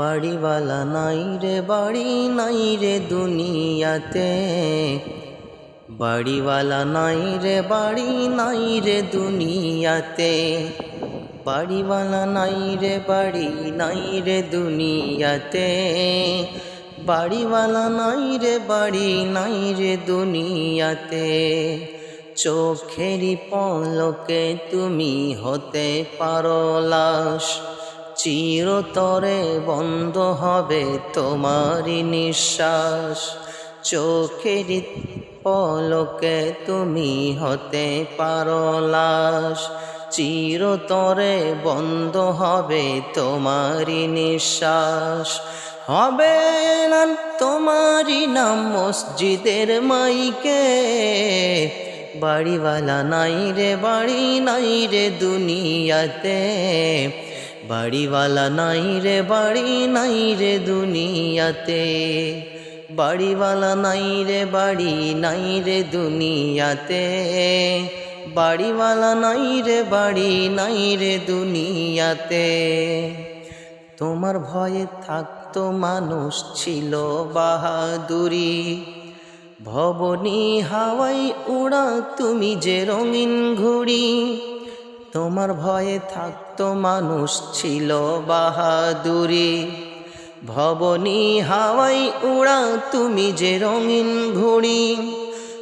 বাড়িওয়ালা নাই রে, বাড়ি নাই রে দুনিয়াতে। বাড়িওয়ালা নাই রে, বাড়ি নাই রে দুনিয়াতে। বাড়িওয়ালা নাই রে, বাড়ি নাই রে দুনিয়াতে। বাড়িওয়ালা নাই রে, বাড়ি নাই রে দুনিয়াতে। চোখেরই পলকে তুমি হতে পারো লাশ। চিরতরে বন্ধ হবে তোমারই নিঃশ্বাস। চোখের পলকে তুমি হতে পারো লাশ। চিরতরে বন্ধ হবে তোমারই নিঃশ্বাস। হবে না তোমারই নাম মসজিদের মাইকে। বাড়িওয়ালা নাই রে, বাড়ি নাই রে দুনিয়াতে। বাড়িওয়ালা নাই রে, বাড়ি নাই রে দুনিয়াতে। বাড়িওয়ালা নাই রে, বাড়ি নাই রে দুনিয়াতে। বাড়িওয়ালা নাই রে, বাড়ি নাই রে দুনিয়াতে। তোমার ভয়ে থাকতো মানুষ ছিল বাহাদুরি। ভবনী হাওয়াই উড়া তুমি যে রঙিন ঘুড়ি। তোমার ভয়ে থাকতো মানুষ ছিল বাহাদুরি। ভবনী হাওয়াই উড়া তুমি যে রঙিন ঘুড়ি,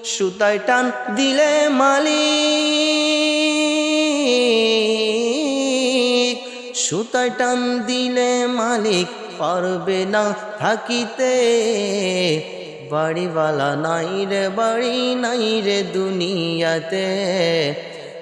সুতায় টান দিলে মালিক। সুতায় টান দিলে মালিক পারবে না থাকিতে। বাড়িওয়ালা নাই রে, বাড়ি নাই রে দুনিয়াতে।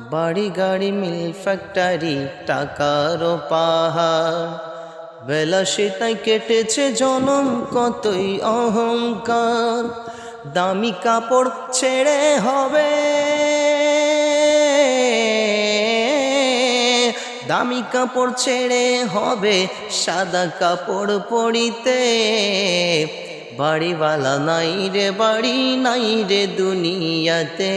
বাড়ি গাড়ি, মিল ফ্যাক্টরি, টাকার পাহাড়। বিলাসিতায় কেটেছে জনম, কতই অহংকার। দামি কাপড় ছেড়ে হবে। দামি কাপড় ছেড়ে হবে, সাদা কাপড় পরিতে। বাড়িওয়ালা নাই রে, বাড়ি নাই রে দুনিয়াতে।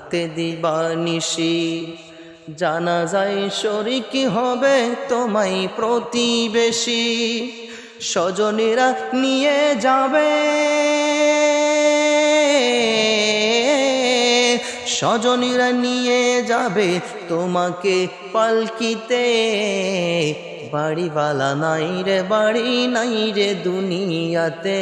থাকতে দিবানিসি জানা যায় শরিক হবে তোমায় প্রতিবেশী। স্বজনেরা নিয়ে যাবে। স্বজনীরা নিয়ে যাবে তোমাকে পালকিতে। বাড়িওয়ালা নাই রে, বাড়ি নাই রে দুনিয়াতে।